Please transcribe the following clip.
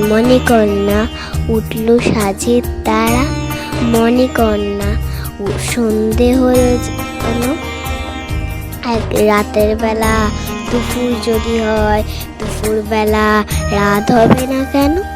মনে কন্যা উঠল সাজের তারা। মণিকন্যা সন্ধে হয়ে যেন এক রাতের বেলা, দুপুর যদি হয়, দুপুরবেলা রাত হবে না কেন?